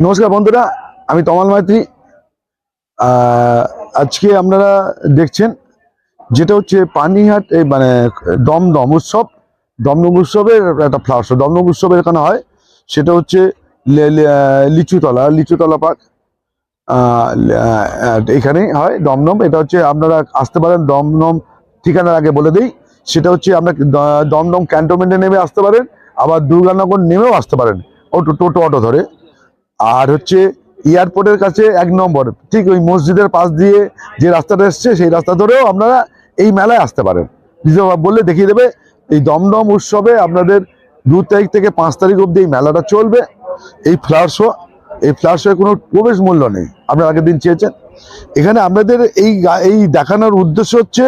নমস্কার বন্ধুরা, আমি তমাল মাইত্রী। আজকে আপনারা দেখছেন যেটা হচ্ছে পানিহাট, এই মানে দমদম উৎসব। দমদম উৎসবের একটা ফ্লাওয়ার শো দমদম উৎসবের এখানে হয়? সেটা হচ্ছে লিচুতলা লিচুতলা পার্ক। এখানেই হয় দমদম। এটা হচ্ছে আপনারা আসতে পারেন দমদম ঠিকানার আগে বলে দিই। সেটা হচ্ছে আপনার দমদম ক্যান্টনমেন্টে নেমে আসতে পারেন। আবার দুর্গানগর নেমেও আসতে পারেন। অটো, টোটো, অটো ধরে। আর হচ্ছে এয়ারপোর্টের কাছে এক নম্বর, ঠিক ওই মসজিদের পাশ দিয়ে যে রাস্তাটা এসছে, সেই রাস্তা ধরেও আপনারা এই মেলায় আসতে পারেন। রিজার্ভ বললে দেখিয়ে দেবে, এই দমদম উৎসবে আপনাদের দু তারিখ থেকে পাঁচ তারিখ অবধি এই মেলাটা চলবে। এই ফ্লাওয়ার শো, এই ফ্লাওয়ার শোয়ে কোনো প্রবেশ মূল্য নেই, আপনারা আগের দিন চেয়েছেন। এখানে আপনাদের এই এই দেখানোর উদ্দেশ্য হচ্ছে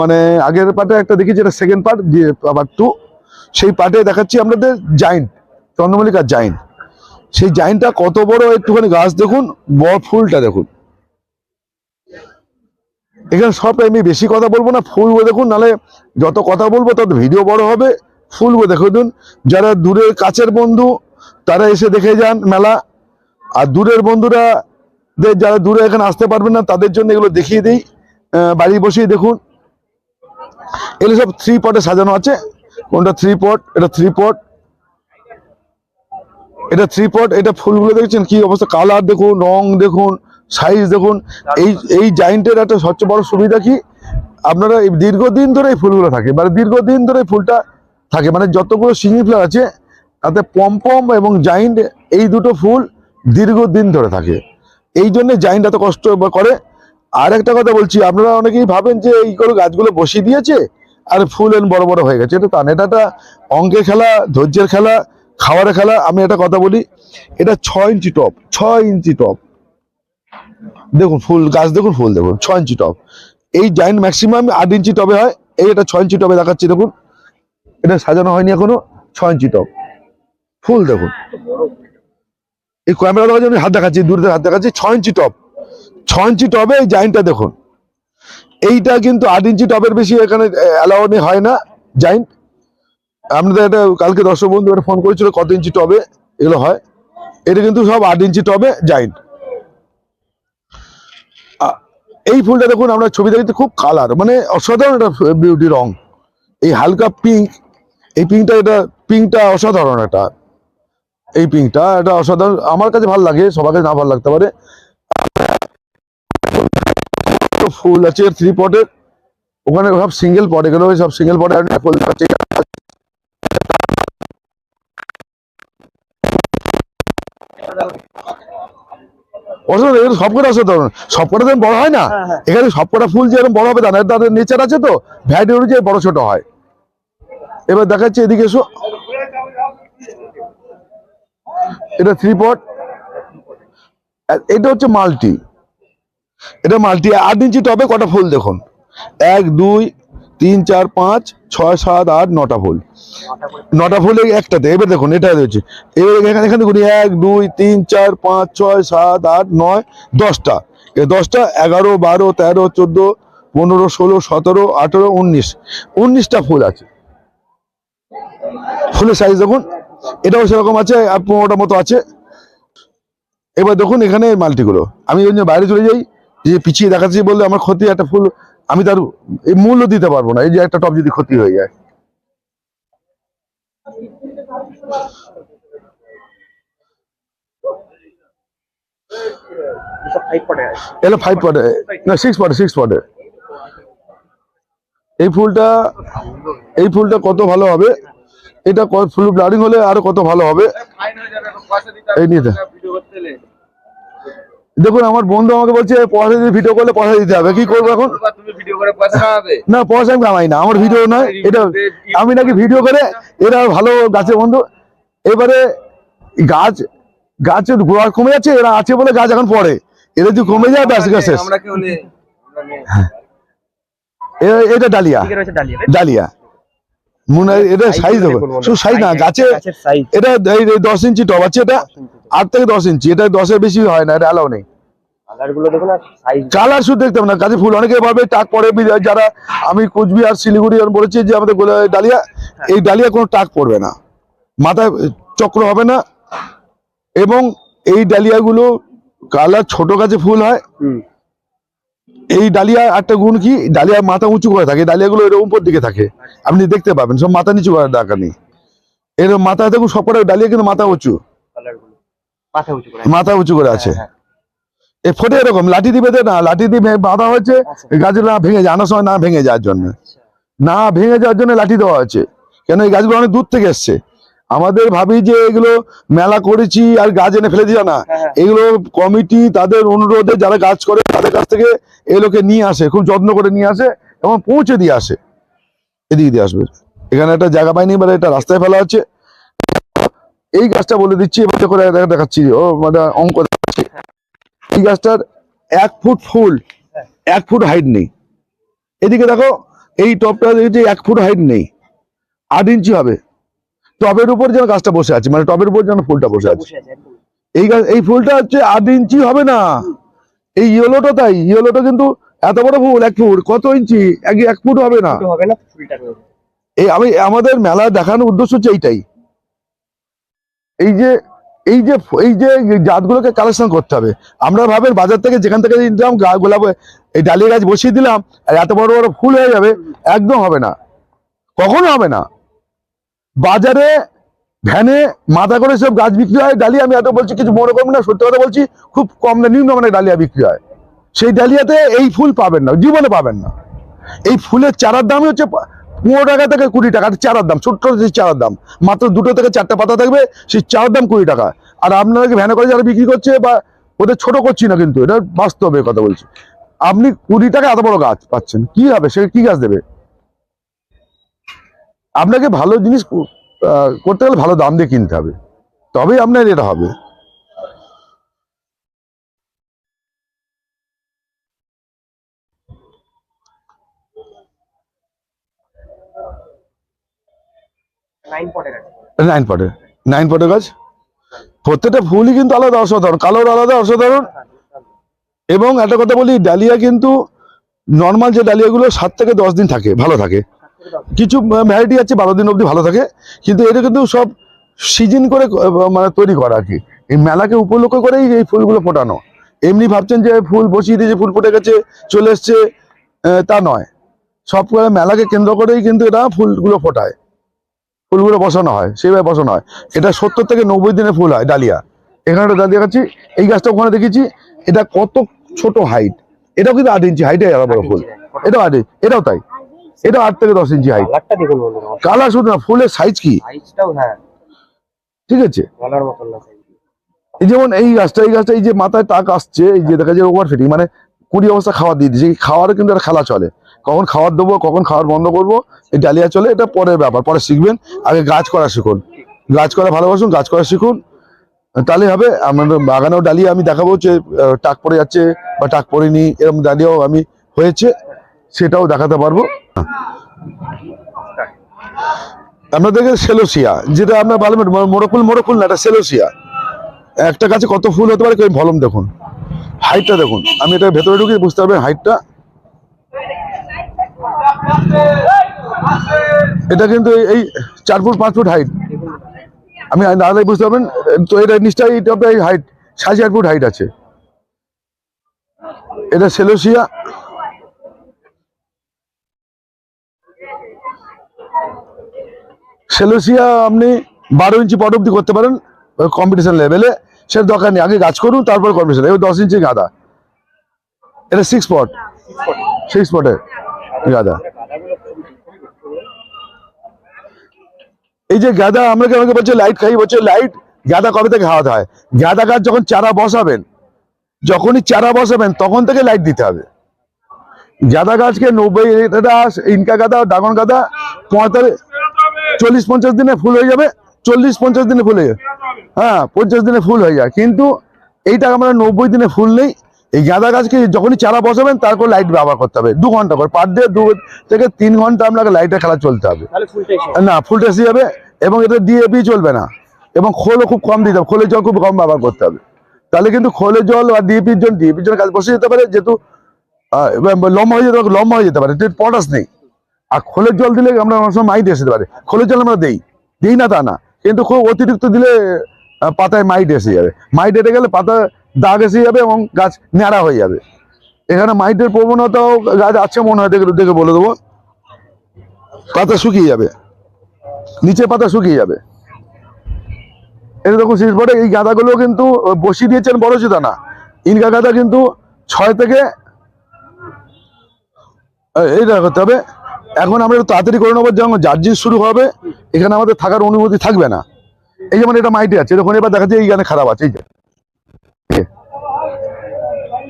মানে আগের পার্টে একটা দেখি যেটা সেকেন্ড পার্ট দিয়ে আবার টু সেই পার্টে দেখাচ্ছি আপনাদের জাইন্ট চন্দ্রমল্লিকার জাইন্ট সেই জাইনটা কত বড় একটুখানি গাছ দেখুন, বড় ফুলটা দেখুন। এখানে সব আমি বেশি কথা বলব না, ফুলগুলো দেখুন, নালে যত কথা বলব তত ভিডিও বড় হবে। ফুলগুলো দেখুন যারা দূরের কাছের বন্ধু, তারা এসে দেখে যান মেলা। আর দূরের বন্ধুরা যারা দূরে এখানে আসতে পারবেন না, তাদের জন্য এগুলো দেখিয়ে দিই। বাড়ি বসেই দেখুন। এগুলো সব থ্রি পটে সাজানো আছে। কোনটা থ্রি পট এটা থ্রি পট এটা থ্রি পট এটা ফুলগুলো দেখছেন? কি অবস্থা? কালার দেখুন, রং দেখুন সাইজ দেখুন। এই এই জাইন্টের একটা সবচেয়ে বড় সুবিধা কি? আপনারা এই দীর্ঘদিন ধরে এই ফুলগুলো থাকে। মানে দীর্ঘদিন ধরে এই ফুলটা থাকে। মানে যতগুলো সিঙ্গি ফ্লাওয়ার আছে, তাতে পম্পম এবং জাইন্ট এই দুটো ফুল দীর্ঘদিন ধরে থাকে। এই জন্য জাইন্ট এত কষ্ট করে। আর একটা কথা বলছি, আপনারা অনেকেই ভাবেন যে এই করে গাছগুলো বসিয়ে দিয়েছে, আর ফুল এন বড় বড় হয়ে গেছে। এটা তা না, এটা একটা অঙ্কের খেলা, ধৈর্যের খেলা। খাবারের খেলা, আমি একটা কথা বলি, এটা ছয় ইঞ্চি টপ, ছয় ইঞ্চি টপ। দেখুন, ফুল, গাছ দেখুন, ফুল দেখুন, ছয় ইঞ্চি টপ। এই জাইন্ট ম্যাক্সিমাম আট ইঞ্চি টবে হয়, এই এটা ছয় ইঞ্চি টবে দেখাচ্ছি, দেখুন। এটা সাজানো হয়নি এখনও, ছয় ইঞ্চি টপ। ফুল দেখুন। এই ক্যামেরা দেখার জন্য হাত দেখাচ্ছি, দূরে হাত দেখাচ্ছি, ছয় ইঞ্চি টপ। ছয় ইঞ্চি টবে এই জাইন্টটা দেখুন। এইটা কিন্তু আট ইঞ্চি টবের বেশি এখানে অ্যালাউনি হয় না জাইন্ট আপনাদের এটা কালকে দর্শক বন্ধু একটা ফোন করেছিল, কত ইঞ্চি টবে? এগুলো হয়। এটা কিন্তু সব আট ইঞ্চি টবে জাইন্ট এই ফুলটা দেখুন, আমরা ছবি দেখতে খুব কালার মানে অসাধারণ একটা বিউটি রং। এই হালকা পিঙ্ক এই পিঙ্কটা এটা পিঙ্কটা অসাধারণ একটা। এই পিঙ্কটা এটা অসাধারণ, আমার কাছে ভালো লাগে, সবার কাছে না ভালো লাগতে পারে। ফুল আছে থ্রি পটের ওখানে সব সিঙ্গেল পট এগুলো সব সিঙ্গেল পটে ফুল আছে। এগুলো সবকটা অসাধারণ সবকটা তো বড় হয় না এখানে সবকটা ফুল যে এরকম বড় হবে তা না তাদের নেচার আছে তো ভ্যারাইটি অনুযায়ী বড় ছোট হয়। এবার দেখাচ্ছি এদিকে এসো। এটা থ্রি পট এটা হচ্ছে মাল্টি এটা মাল্টি আট ইঞ্চি টবে কটা ফুল দেখুন। এক দুই তিন, চার, পাঁচ, ছয়, সাত, আট, নটা ফুল। নটা এই একটাতে, এবার দেখুন, এটা রয়েছে। এবার এখানে এখানে দেখুন, এক, দুই, তিন, চার, পাঁচ, ছয়, সাত, আট, নয়, দশটা। এই দশটা, এগারো, বারো, তেরো, চোদ্দ, পনেরো, ষোলো, সতেরো, আঠেরো, উনিশ। উনিশটা ফুল আছে। ফুলের সাইজ দেখুন, এটাও সেরকম আছে পনেরোটা মতো আছে। এবার দেখুন, এখানে মাল্টিগুলো। আমি ওই জন্য বাইরে চলে যাই, যে পিছিয়ে দেখাচ্ছি বললে আমার ক্ষতি, একটা ফুল আমি তার এই মূল্য দিতে পারব না, এই যে একটা টপ যদি ক্ষতি হয়ে যায়। ফাইভ পটে না সিক্স সিক্স পটে এই ফুলটা এই ফুলটা কত ভালো হবে? এটা ফুল হলে কত ভালো হবে? এই নিয়ে দেখুন, আমার বন্ধু আমাকে বলছে পয়সা দিয়ে ভিডিও করলে পয়সা দিতে হবে। কি করব এখন? করে পয়সা কামাবে না পয়সা আমি কামাই না আমার ভিডিও নয় এটা আমি নাকি ভিডিও করে এরা ভালো গাছের বন্ধু। এবারে গাছ গাছের গোড়া কমে যাচ্ছে এরা আছে বলে গাছ এখন পড়ে। এরা যদি কমে যায় ব্যাস গাছ শেষ। এ- এটা ডালিয়া। Dahlia dahlia. মনে এটা সাইজ শুধু সাইজ না গাছে গাছের এটা দশ ইঞ্চি টব আছে এটা আট থেকে দশ ইঞ্চি এটা দশের বেশি হয় না এটা অ্যালাউ নেই। কালার দেখুন আর সাইজ কালার শুধু দেখতে হবে না। গাছে ফুল অনেকে ভাবে টাক বি- যারা আমি কুচবিহার শিলিগুড়ি বলেছি যে আমাদের গোলা- ডালিয়া এই ডালিয়া কোনো টাক পড়বে না। মাথায় চক্র হবে না। এবং এই ডালিয়াগুলো কালার ছোট গাছে ফুল হয়। এই ডালিয়া একটা গুণ কি? ডালিয়া মাথা উঁচু করে থাকে। ডালিয়াগুলো এরকম উপর দিকে থাকে। আপনি দেখতে পাবেন সব মাথা নিচু করার দরকার নেই। এরকম মাথা দেখুন সব কটা ডালিয়া কিন্তু মাথা উঁচু। মাথা উঁচু করে মাথা উঁচু করে আছে। হ্যাঁ, এ ফোটে এরকম লাঠি দিবে না লাঠি দিয়ে বাঁধা হয়েছে গাছগুলো না ভেঙে যায় আনার সময় না ভেঙে যাওয়ার জন্য। আচ্ছা। না ভেঙে যাওয়ার জন্য লাঠি দেওয়া আছে কেন এই গাছগুলো অনেক দূর থেকে এসছে। আমাদের ভাবি যে এগুলো মেলা করেছি আর গাছ এনে ফেলে দিয়ে না। হ্যাঁ, হ্যাঁ। এগুলো কমিটি তাদের অনুরোধে যারা গাছ করে তাদের কাছ থেকে এগুলোকে নিয়ে আসে খুব যত্ন করে নিয়ে আসে এবং পৌঁছে দিয়ে আসে। এদিকে দিয়ে আসবে। এখানে একটা জায়গা পাইনি এবারে এটা রাস্তায় ফেলা আছে এই গাছটা বলে দিচ্ছি এবার করে দেখাচ্ছি। ও মানে অঙ্ক দেখাচ্ছি। এই গাছটার এক ফুট ফুল এক ফুট হাইট নেই। এদিকে দেখো এই টপটা যে এক ফুট হাইট নেই। আট ইঞ্চি হবে। টবের উপর যেন গাছটা বসে আছে মানে টবের উপর যেন ফুলটা বসে আছে। এই গাছ এই ফুলটা হচ্ছে আট ইঞ্চি হবে না। এই ইয়েলোটা তাই ইয়েলোটা কিন্তু এত বড় ফুল এক ফুট কত ইঞ্চি? এক এক ফুট হবে না। এই আমি আমাদের মেলা দেখানোর উদ্দেশ্য হচ্ছে এইটাই। এই যে এই যে এই যে জাতগুলোকে কালেকশন করতে হবে। আমরা ভাবেন বাজার থেকে যেখান থেকে নিলাম, গা- গোলাপ, এই ডালিয়া গাছ বসিয়ে দিলাম, আর এত বড় বড় ফুল হয়ে যাবে, একদম হবে না। কখনো হবে না। বাজারে, ভ্যানে মাথা করে সব গাছ বিক্রি হয়, ডালিয়া আমি এত বলছি, কিছু মনে করবেন না, সত্যি কথা বলছি, খুব কম দামে নিম্নমানের ডালিয়া বিক্রি হয়। সেই ডালিয়াতে এই ফুল পাবেন না, জীবনে পাবেন না। এই ফুলের চারার দামই হচ্ছে পনেরো টাকা থেকে কুড়ি টাকা চারার দাম, ছোট্ট যে চারার দাম। মাত্র দুটো থেকে চারটে পাতা থাকবে, সেই চারার দাম কুড়ি টাকা। আর আপনাকে ভ্যানে করে যারা বিক্রি করছে বা ওদের ছোট করছি না কিন্তু, এটা বাস্তবে কথা বলছি। আপনি কুড়ি টাকা এত বড় গাছ পাচ্ছেন, কি হবে? সে কি গাছ দেবে? আপনাকে ভালো জিনিস করতে গেলে ভালো দাম দিয়ে কিনতে হবে। তবেই আপনার এটা হবে। নাইন পটের নাইন পটে নাইন পটে গাছ? প্রত্যেকটা ফুলই কিন্তু আলাদা অসাধারণ। কালোর আলাদা অসাধারণ। এবং একটা কথা বলি, ডালিয়া কিন্তু নর্মাল যে ডালিয়াগুলো সাত থেকে দশ দিন থাকে, ভালো থাকে। কিছু ভ্যারাইটি আছে, বারো দিন অবধি ভালো থাকে। কিন্তু এটা কিন্তু সব সিজন করে মানে তৈরি করা আর কি। এই মেলাকে উপলক্ষ করেই এই ফুলগুলো ফোটানো। এমনি ভাবছেন যে ফুল বসিয়ে দিয়েছে, ফুল ফুটে গেছে, চলে এসছে তা নয়। সব মেলাকে কেন্দ্র করেই কিন্তু এটা ফুলগুলো ফোটায়। ফুলগুলো বসানো হয় সেইভাবে বসানো হয়। এটা সত্তর থেকে নব্বই দিনের ফুল হয় ডালিয়া। এখানে একটা ডালিয়া দেখাচ্ছি এই গাছটা ওখানে দেখেছি এটা কত ছোট হাইট এটাও কিন্তু আট ইঞ্চি হাইটে এত বড় ফুল। এটাও আট এটাও তাই। এটাও আট থেকে দশ ইঞ্চি হাইট কালার শুধু না ফুলের সাইজ কি? হ্যাঁ। ঠিক আছে? এই যেমন এই গাছটা এই গাছটা এই যে মাথায় টাক আসছে এই যে দেখা যায় ওভার ফিটিং মানে কুড়ি অবস্থা খাওয়া দিয়ে দিচ্ছে খাওয়ারও কিন্তু একটা খেলা চলে। কখন খাওয়ার দেবো, কখন খাওয়ার বন্ধ করব, এই ডালিয়া চলে, এটা পরের ব্যাপার, পরে শিখবেন। আগে গাছ করা শিখুন। গাছ করা ভালোবাসুন, গাছ করা শিখুন। তাহলে হবে আমাদের বাগানেও ডালিয়া আমি দেখাবো যে টাক পড়ে যাচ্ছে বা টাক পড়েনি, এরকম ডালিয়াও আমি হয়েছে, সেটাও দেখাতে পারব। আপনাদেরকে সেলোসিয়া, যেটা আপনার ভালো মোরকুল মোরকুল না, এটা সেলোসিয়া। একটা গাছে কত ফুল হতে পারে ভলম দেখুন। হাইটটা দেখুন। আমি এটা ভেতরে ঢুকে বুঝতে পারবেন হাইটটা। এটা কিন্তু এই- চার ফুট পাঁচ ফুট হাইট আমি নাহলে বুঝতে পারবেন তো এটা নিশ্চয়ই এটা এই হাইট সাড়ে চার ফুট হাইট আছে। এটা সেলোসিয়া। সেলোসিয়া আপনি বারো ইঞ্চি পট অব্দি করতে পারেন কম্পিটিশন লেভেলে সেটা দরকার নেই আগে গাছ করুন তারপর কম্পিটিশন এবার দশ ইঞ্চি গাঁদা। এটা সিক্স স্পট সিক্স স্পটের গাঁদা। এই যে গাঁদা, আমরা আমাকে বলছে লাইট খাই? বলছে লাইট গাঁদা কবে থেকে খাওয়াতে হয় গাঁদা গাছ যখন চারা বসাবেন, যখনই চারা বসাবেন, তখন থেকে লাইট দিতে হবে। গাঁদা গাছকে নব্বই ইনকা গাঁদা, ড্রাগন গাঁদা, পঁয়তাল্লিশ, চল্লিশ, পঞ্চাশ দিনে ফুল হয়ে যাবে, চল্লিশ, পঞ্চাশ দিনে ফুল হয়ে যাবে। হ্যাঁ পঞ্চাশ দিনে ফুল হয়ে যায় কিন্তু এইটা আমরা নব্বই দিনে ফুল নেই এই গাঁদা গাছকে যখনই চারা বসাবেন তারপর লাইট ব্যবহার করতে হবে। দু ঘণ্টা করে পার ডে দু থেকে তিন ঘণ্টা আপনাকে লাইটের খেলা চলতে হবে। না ফুলটা এসে যাবে এবং এটা ডিএপি চলবে না। এবং খোলও খুব কম দিতে হবে খোলের জল খুব কম ব্যবহার করতে হবে। তাহলে কিন্তু খোলের জল আর ডিএপির জন্য ডিএপির জন্য কাজ বসে যেতে পারে যেহেতু লম্বা হয়ে যেতে পারে লম্বা হয়ে যেতে পারে পটাশ নেই। আর খোলের জল দিলে আমরা অনেক সময় মাইট এসে পারে। খোলের জল আমরা দেই দিই না তা না। কিন্তু খুব অতিরিক্ত দিলে পাতায় মাইট এসে যাবে। মাইট এসে গেলে পাতা দাগ এসে যাবে এবং গাছ ন্যাড়া হয়ে যাবে। এখানে মাইটের প্রবণতাও গাছ আছে মনে হয়, দেখে দেখে বলে দেবো। পাতা শুকিয়ে যাবে। নিচে পাতা শুকিয়ে যাবে। এটা দেখুন, শীষ পরে এই গাঁদাগুলো কিন্তু বসিয়ে দিয়েছেন বড় জুতা না। ইনকা গাঁদা কিন্তু ছয় থেকে এইটা করতে হবে। এখন আমরা তাড়াতাড়ি করে নেব যখন জার্জিং শুরু হবে। এখানে আমাদের থাকার অনুমতি থাকবে না। এই যেমন এটা মাইটে আছে, এরকম এবার দেখা যায় এই গানে খারাপ আছে, এই।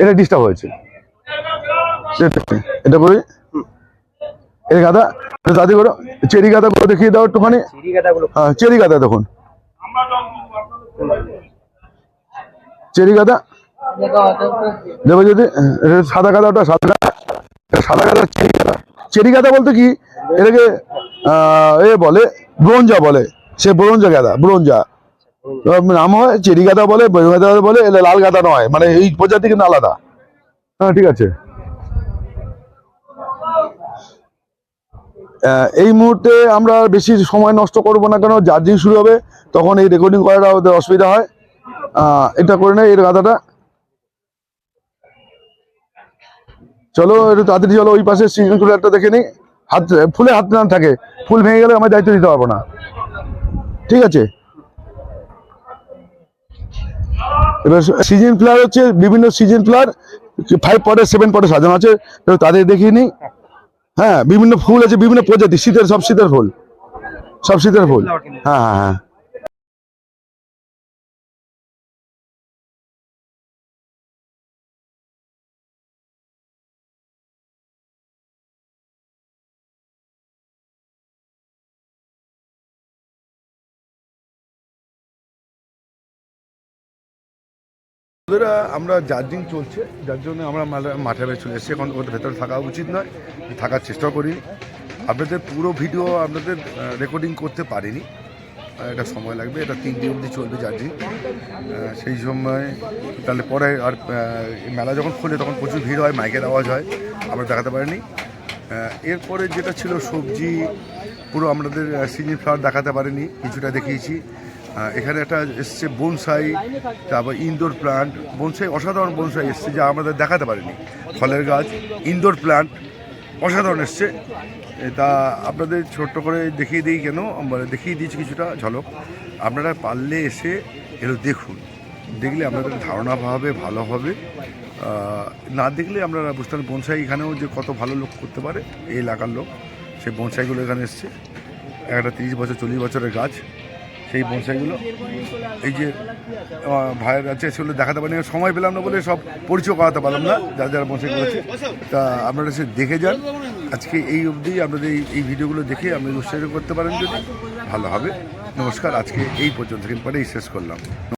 এটা ডিস্টার্ব হয়েছে। এটা- করি এই গাদা তাড়াতাড়ি করো চেরি গাদা করে দেখিয়ে দাও একটুখানি। হ্যাঁ চেরি গাদা দেখুন। চেরি গাদা। দেবে যদি সাদা গাদা ওটা সাদা গাদা সাদা গাদা চেরি গাদা। চেরি গাদা বলতে কি? এটাকে আহ, এ বলে ব্রোঞ্জা বলে। সে ব্রোঞ্জা গাদা ব্রোঞ্জা। নাম হয় চেরি গাদা বলে গাদা বলে লাল গাদা নয়। মানে এই প্রজাতি কিন্তু আলাদা। হ্যাঁ ঠিক আছে। এই মুহূর্তে আমরা বেশি সময় নষ্ট করব না কেন? চার্জিং শুরু হবে, তখন এই রেকর্ডিং করাটা ওদের অসুবিধা হয়। এটা করে নেই এর গাঁদাটা। চলো, একটু তাড়াতাড়ি চলো, ওই পাশে একটা দেখে নিই। হাত, ফুলে হাত না থাকে, ফুল ভেঙে গেলে আমার দায়িত্ব দিতে পারব না। ঠিক আছে। এবার সিজন ফ্লাওয়ার হচ্ছে বিভিন্ন সিজন ফ্লাওয়ার ফাইভ পটে সেভেন পটে সাজানো আছে। তাদের দেখিয়ে নিই। হ্যাঁ বিভিন্ন ফুল আছে, বিভিন্ন প্রজাতি, শীতের, সব শীতের ফুল। সব শীতের ফুল। হ্যাঁ হ্যাঁ হ্যাঁ। বন্ধুরা আমরা জার্জিং চলছে, যার জন্য আমরা মাঠে- চলে এসেছি। এখন ওদের ভেতরে থাকা উচিত নয়, থাকার চেষ্টা করি। আপনাদের পুরো ভিডিও আপনাদের রেকর্ডিং করতে পারিনি। এটা সময় লাগবে, এটা তিন দিন অবধি চলবে জার্জিং সেই সময়, তাহলে পরে আর মেলা যখন খোলে তখন প্রচুর ভিড় হয়, মাইকের আওয়াজ হয়, আমরা দেখাতে পারিনি। এরপরে যেটা ছিল সবজি, পুরো আমাদের সিজন ফ্লাওয়ার দেখাতে পারিনি, কিছুটা দেখিয়েছি। এখানে একটা এসছে বনসাই, তারপর ইনডোর প্লান্ট। বনসাই অসাধারণ বনসাই এসছে যা আমাদের দেখাতে পারিনি। ফলের গাছ, ইনডোর প্লান্ট, অসাধারণ এসছে। তা আপনাদের ছোট্ট করে দেখিয়ে দিই কেন? মানে দেখিয়ে দিয়েছি কিছুটা, ঝলক। আপনারা পারলে এসে এগুলো দেখুন। দেখলে আপনাদের ধারণা হবে ভালো হবে। না দেখলে আপনারা বুঝতে পারেন বনসাই এখানেও যে কত ভালো লোক করতে পারে, এই এলাকার লোক। সেই বনসাইগুলো এখানে এসছে। একটা তিরিশ বছর, চল্লিশ বছরের গাছ। সেই বনসাইগুলো। এই যে ভাইয়ের আছে সেগুলো দেখাতে পারিনি, সময় পেলাম না বলে সব পরিচয় করাতে পারলাম না, যারা যারা বনসাইগুলো আছে। তা আপনারা সে দেখে যান। আজকে এই অবধি আপনাদের এই এই ভিডিওগুলো দেখে আপনি উৎসাহিত করতে পারেন যদি। ভালো হবে। নমস্কার, আজকে এই পর্যন্ত কিন্তু পরেই শেষ করলাম।